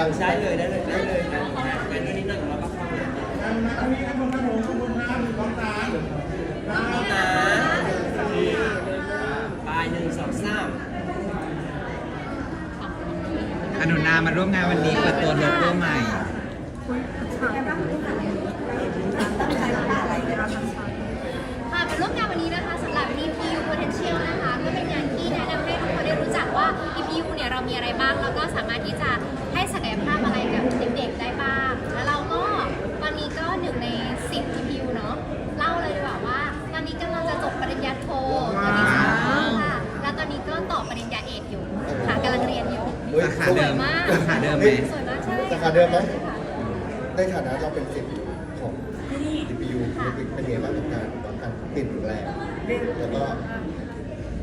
ยังได้เลยได้เลยได้เลยนะงานด้วยนิดหน่อยแล้วก็เข้าเลยนะปลายหนึ่งสองสามอนุนามาร่วมงานวันนี้เปิดตัวโลโก้ใหม่ ค่ะมาร่วมงานวันนี้นะคะสำหรับ DPU Potential นะคะ ก็เป็นงานที่แนะนำให้ทุกคนได้รู้จักว่า DPU เนี่ยเรามีอะไรบ้าง แล้วก็สามารถที่จะให้ ศักยภาพอะไรกับเด็กๆได้บ้าง แล้วเราก็ตอนนี้ก็หนึ่งใน10 DPU เนาะเล่าเลยดีกว่าว่า ตอนนี้กำลังจะจบปริญญาโทตอนนี้สองค่ะแล้วตอนนี้ก็ต่อปริญญาเอกอยู่ค่ะกำลังเรียนอยู่เฮ้ยสาขาเดิมสวยมาก สาขาเดิมไหมสวยมากใช่สาขาเดิมไหมใช่ค่ะในฐานะเราเป็นสิทธิ์ของ DPU เป็นไงบ้างกับการตอนการติดแรงแล้วก็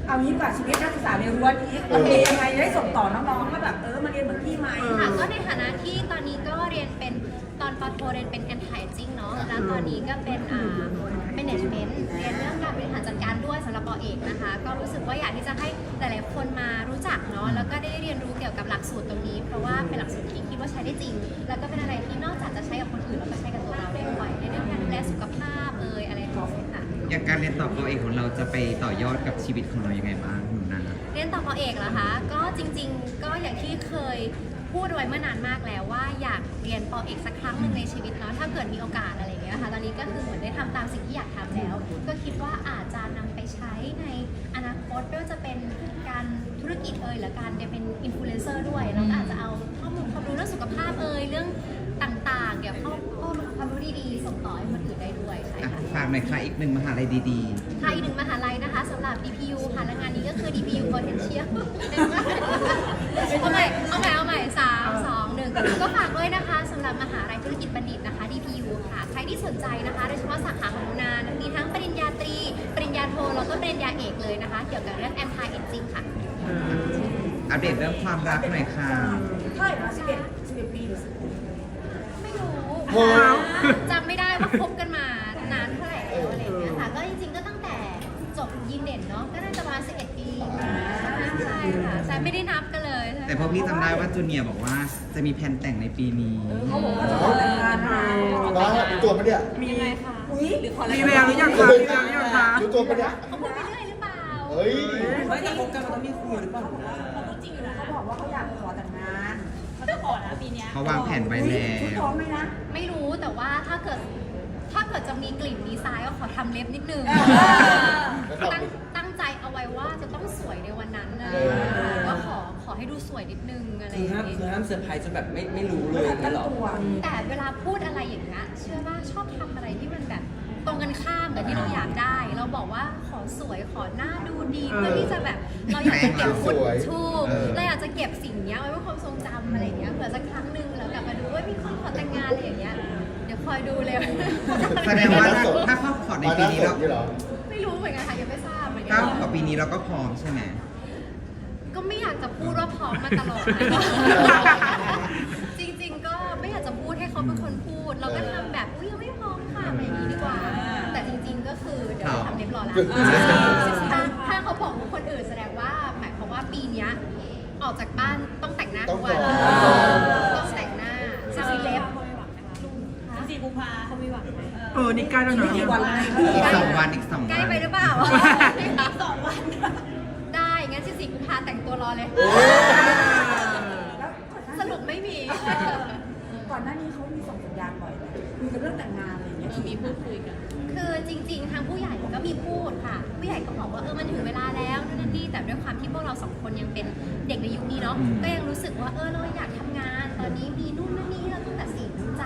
เอางี้กว่าชีวิตนักศึกษาในรั้วนี้มันเป็นยังไงได้ส่งต่อน้องๆว่าแบบเออมาเรียนเหมือนพี่ไหมค่ะก็ในฐานะที่ตอนนี้ก็เรียนเป็นตอนปอโทเรียนเป็น anti aging เนาะแล้วตอนนี้ก็เป็นอ่า management เรียนเรื่องการบริหารจัดการด้วยสำหรับปอเอกนะคะ ก็รู้สึกว่าอยากที่จะให้หลายๆคนมารู้จักเนาะแล้วก็ได้เรียนรู้เกี่ยวกับหลักสูตรตรงนี้ เพราะว่าเป็นหลักสูตรที่คิดว่าใช้ได้จริง แล้วก็เป็นอะไรที่นอกจากจะใช้กับคนอื่นแล้วก็ใช้กับตัวเราได้ด้วย การเรียนต่อปอเอกของเราจะไปต่อยอดกับชีวิตของเรายังไงบ้างหนูนาเรียนต่อปอเอกเหรอคะ ก็จริง ๆ ก็อย่างที่เคยพูดไว้เมื่อนานมากแล้วว่าอยากเรียนปอเอกสักครั้งหนึ่งในชีวิตเนาะถ้าเกิดมีโอกาสอะไรอย่างเงี้ยค่ะตอนนี้ก็คือเหมือนได้ทำตามสิ่งที่อยากทำแล้ว ก็คิดว่าอาจจะนำไปใช้ในอนาคตไม่ว่าจะเป็นการธุรกิจเอ่ยหรือการเป็นอินฟลูเอนเซอร์ด้วยแล้วก็อาจจะเอาข้อมูลความรู้เรื่องสุขภาพเอ่ยเรื่อง ต่างๆเกี่ยวกับข้อมูลความรู้ดีๆส่งต่อให้คนอื่นได้ด้วยใช่อะค่ะ ฝากหน่อยค่ะอีกหนึ่งมหาลัยดีค่ะอีกหนึ่งมหาลัยนะคะสำหรับ DPU ค่ะและงานนี้ก็คือ DPU Potential เอาใหม่เอาใหม่เอาใหม่สามสองหนึ่งก็ฝากด้วยนะคะสำหรับมหาลัยธุรกิจบัณฑิตนะคะ DPU ค่ะ ใครที่สนใจนะคะโดยเฉพาะสาขาของนุนานมีทั้งปริญญาตรี ปริญญาโท แล้วก็ปริญญาเอกเลยนะคะ เกี่ยวกับเรื่อง anti aging ค่ะ ๆ อัปเดตเรื่องความรักหน่อยค่ะ เท่าไหร่นะสิบเอ็ดสิบเอ็ดปีหรือสิบไม่รู้ โอ้ จำไม่ได้ว่าคบกันมานานเท่าไหร่แล้วอะไรอย่างเงี้ยค่ะ ก็จริงๆก็ตั้งแต่จบยิมเด่นเนาะ ก็น่าจะประมาณ11 ปีใช่ค่ะใช่ไม่ได้นับกันเลยแต่พอพี่จำได้ว่าจูเนียร์บอกว่าจะมีแผนแต่งในปีนี้ เขาบอกว่าจะขอแต่งงานมาบ้าดูตัวปะเนี่ยมีอะไรคะอุ้ยหรือขอแต่งมีงานแววหรือยังคะมีแววหรือยังคะดูตัวปะเนี่ยเขาพูดไปเรื่อยหรือเปล่า เฮ้ยเฮ้ยแต่คบกันมันต้องมีคุยหรือเปล่าเขาบอกว่าเขาอยากขอแต่งงาน เขาวางแผนไว้แล้ชุดวท้องไหมนะ ไม่รู้แต่ว่าถ้าเกิดถ้าเกิดจะมีกลิ่นมีทรายก็ขอทำเล็บนิดนึงแล้วทำตั้งตั้งใจเอาไว้ว่าจะต้องสวยในวันนั้นนะเออก็ขอขอให้ดูสวยนิดนึงอะไรอคือย่างห้ามเงี้ย คือห้ามเซอร์ไพรส์จนแบบไม่ไม่รู้เลยไม่อย่างทัเงี้นยเหรตั้องตัว แต่เวลาพูดอะไรอย่างเงี้ยเชื่อว่าชอบทำอะไรที่มันแบบ ตรงกันข้ามกับที่เราอยากได้ เราบอกว่าขอสวยขอหน้าดูดีเพื่อที่จะแบบเราอยากจะเก็บสวยถูกเออ เราอยากจะเก็บสิ่งเนี้ยไว้เป็นความทรงจำอะไรอย่างเงี้ยเผื่อสักครั้งหนึ่งแล้วกลับมาดูว่ามีคนขอแต่งงานอะไรอย่างเงี้ยเดี๋ยวคอยดูเลย แสดงว่าถ้าเขาขอในปีนี้เรานี่เหรอ ไม่รู้เหมือนกันค่ะยังไม่ทราบเหมือนกัก้าวขอปีนี้เราก็พร้อมใช่ไหม ก็ไม่อยากจะพูดว่าพร้อมมาตลอดจริงๆก็ไม่อยากจะพูดให้เขาเป็นคนพูด เราก็ทำแบบอุ้ยยังไม่พร้อม ค่ะอะไรอย่างนี้ดีกว่า แต่จริงๆก็คือเดี๋ยวทำเรียบร้อยแล้วถ้าถ้าเขาบอกคนอื่นแสดงว่าหมายความว่าปีเนี้ยออกจากบ้านต้องแต่งหน้าทุกวันต้องก่อนต้องแต่งหน้าจะมีเล็บสี่กุมภาเขามีหวังไหมเออนี่ใกล้แล้วนะกี่วันแล้วอีกสองวันอีกสองวันใกล้ไปหรือเปล่าสองวัน ได้งั้นที่สี่กุมภาแต่งตัวรอเลย ผู้ใหญ่ก็บอกว่าเออมันถึงเวลาแล้วนู่นนั่นนี่แต่ด้วยความที่พวกเราสองคนยังเป็นเด็กในยุคนี้เนาะอืมก็ยังรู้สึกว่าเออเราอยากทำงาน ตอนนี้มีนู่นนั่นนี่เราต้องตัดสินใจ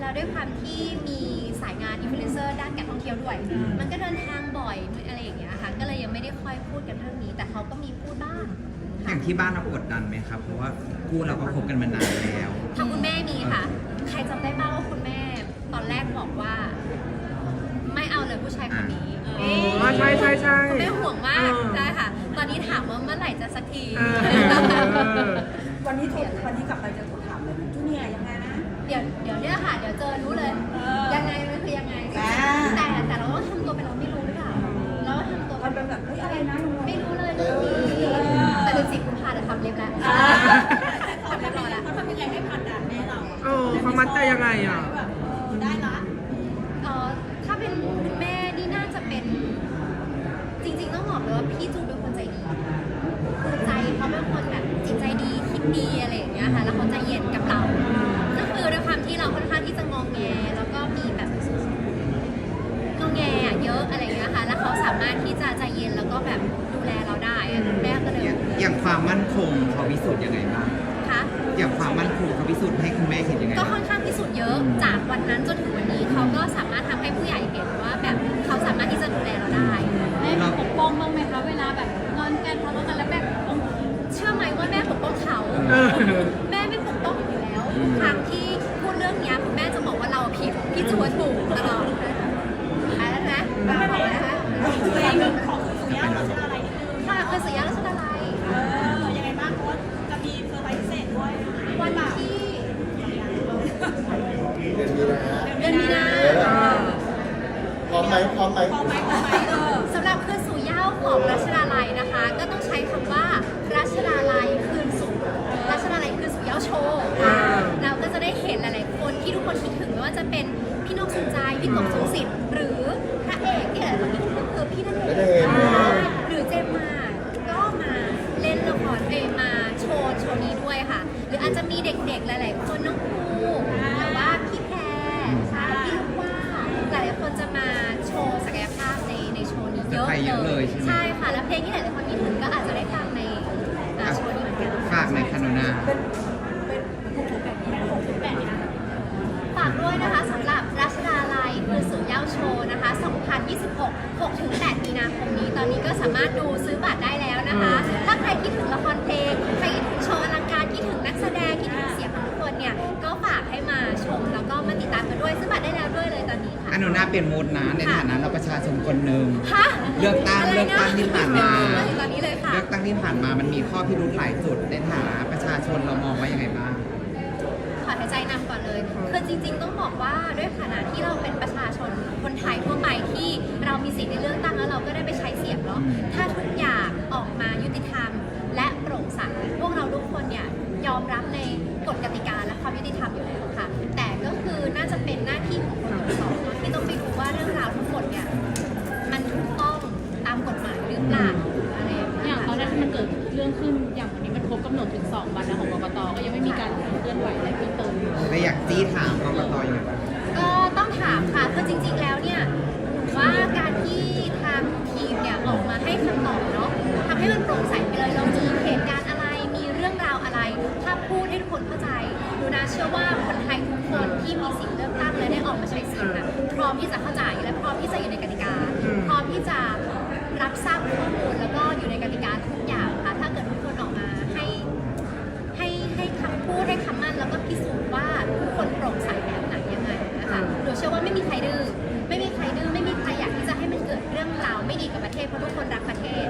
แล้วด้วยความที่มีสายงานอินฟลูเอนเซอร์ด้านการท่องเที่ยวด้วย มันก็เดินทางบ่อยอะไรอย่างเงี้ยค่ะก็เลยยังไม่ได้ค่อยพูดกันเรื่องนี้ แต่เขาก็มีพูดบ้างอค่ะย่างที่บ้านเรากดดันไหมครับ เพราะว่าคู่เราก็คบกันมานานแล้วทางคุณแม่มีค่ะ ใครจำได้บ้างว่าคุณแม่ ตอนแรกบอกว่า ไม่เอาเลยผู้ชายคนนี้อ๋อ ใช่ใช่ใช่คุณแม่ห่วงมากเออได้ค่ะ ตอนนี้ถามว่าเมื่อไหร่จะสักทีเออ วันนี้โทรวันนี้กลับไปจะโทรถามเลยนะจูเนียร์ยังไงนะ เดี๋ยวเดี๋ยวเนี่ยค่ะ เดี๋ยวเจอรู้เลย ยังไงมันคือยังไง ดีคิดดีอะไรอย่างเงี้ยค่ะแล้วเขาใจเย็นกับเราก็คือด้วยความที่เราค่อนข้างที่จะงองแงแล้วก็มีแบบงองแงอะเยอะอะไรอย่างเงี้ยค่ะแล้วเขาสามารถที่จะใจเย็นแล้วก็แบบดูแลเราได้อะแม่ก็เลยอย่างอย่างความมั่นคงเขาพิสูจน์ยังไงบ้าง คะอย่างความมั่นคงเขาพิสูจน์ให้คุณแม่เห็นยังไงก็บ้าง ค่อนข้างพิสูจน์เยอะจากวันนั้นจน ไหมพร้อมไหมพอไหมพอไหมเออสำหรับคืนสู่เหย้าของรัชดาลัยนะคะ ก็ต้องใช้คำว่ารัชดาลัยคืนสู่รัชดาลัยคืนสู่เหย้าโชว์เราก็จะได้เห็นหลาย ๆ คนที่ทุกคนคิดถึงไม่ว่าจะเป็นพี่นกสนใจพี่กบสงสิทธิ์หรือพระเอกที่หลายคนคิดถึงก็คือพี่ณเดชน์หรือเจมส์มาก็มาเล่นละครเอยมาโชว์โชว์นี้ด้วยค่ะ หรืออาจจะมีเด็ก ๆ หลาย ๆ คนน้องภูหรือว่าพี่แพรพี่ลูกว่าหลาย ๆ คนจะมาโชว์ศักยภาพในในโชว์นี้เย อะจะไปเยอะเลยใช่ไหม ใช่ค่ะ แล้วเพลงที่หลายๆคนคิดถึงก็อาจจะได้ฟังในอ่าโชว์นี้เหมือนกันฝากในคาโนนา ฝากด้วยนะคะสำหรับรัชดาลัยคือสู่เหย้าโชว์นะคะ 2026 6ถึง8มีนาคมนี้ ตอนนี้ก็สามารถดูซื้อบัตรได้แล้วนะคะ ถ้าใครคิดถึงละครเพลง ใครคิดถึงโชว์อลังการ คิดถึงนักแสดง คิดถึงเสียงของทุกคนเนี่ย ก็ฝากให้มาชมแล้วก็มาติดตามกันด้วย ซื้อบัตรได้แล้วด้วยเลยตอนนี้ค่ะอนุนาเป็นมูดนะในฐานะเราประชาชนคนหนึ่ง ฮะ เลือกตั้งะไรนะเลือกตั้งที่ผ่านมามาถึงตอนนี้เลยค่ะเลือกตั้งที่ผ่านมามันมีข้อพิรุธหลายจุดในฐานะประชาชนเรามองว่ายังไงบ้างขอหายใจนำก่อนเลยคือจริง ๆ ต้องบอกว่าด้วยฐานะที่เราเป็นประชาชนคนไทยทั่วไปที่เรามีสิทธิ์ในเลือกตั้งแล้วเราก็ได้ไปใช้เสียงเนาะถ้าทุกอย่างออกำหนดถึง 2 วันแล้วของกกตก็ยังไม่มีการเคลื่อนไหวอะไรเพิ่มเติมและอยากจี้ถามกกตอยู่างไรก็ต้องถามค่ะคือจริง ๆ แล้วเนี่ยหนูว่าการที่ทางทีมเนี่ยออกมาให้คำตอบเนาะทำให้มันโปร่งใสไปเลยเรามีเหตุการณ์อะไรมีเรื่องราวอะไร ถ้าพูดให้ทุกคนเข้าใจหนูนะเชื่อว่าคนไทยทุกคนที่มีสิทธิ์เลือกตั้งและได้ออกมาใช้สิทธิ์นะพร้อมที่จะเข้าใจและพร้อมที่จะอยู่ในกติกา พร้อมที่จะรับทราบข้อมูล ชื่อว่าไม่มีใครดื้อไม่มีใครดื้อไม่มีใครอยากที่จะให้มันเกิดเรื่องราวไม่ดีกับประเทศเพราะทุกคนรักประเทศ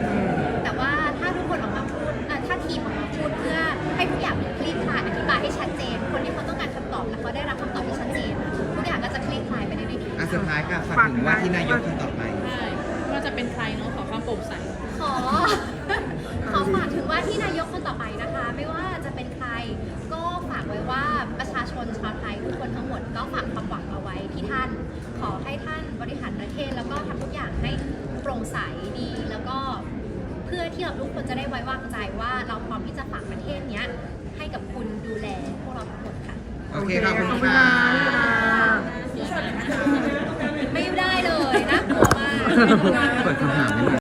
แต่ว่าถ้าทุกคนออกมาพูดเอ่อถ้าทีมออกมาพูดเพื่อให้ทุกอย่างมันคลี่คลายอธิบายให้ชัดเจน คนที่เขาต้องการคำตอบและเขาได้รับคำตอบที่ชัดเจนทุกอย่างก็จะคลี่คลายไปได้ด้วยดี อะสุดท้ายค่ะฝากถึงว่าที่นายกคนต่อไป ใช่ไม่ว่าจะเป็นใครเนาะขอความโปร่งใส ขอ ขอฝากถึงว่าที่นายกคนต่อไปนะคะ ไม่ว่าจะเป็นใคร ก็ฝากไว้ว่าประชาชนชาวไทยทุกคนทั้งหมดก็ฝากความหวังเอาไว้ ที่ท่าน ขอให้ท่านบริหารประเทศ แล้วก็ทำทุกอย่างให้โปร่งใสดี แล้วก็เพื่อที่เราทุกคนจะได้ไว้วางใจว่าเราพร้อมที่จะฝากประเทศเนี้ย ให้กับคุณดูแลพวกเราทั้งหมดค่ะ โอเคขอบคุณขอบคุณค่ะค่ะไม่ได้เลยน่ากลัวมาก เปิดคำถามไม่ได้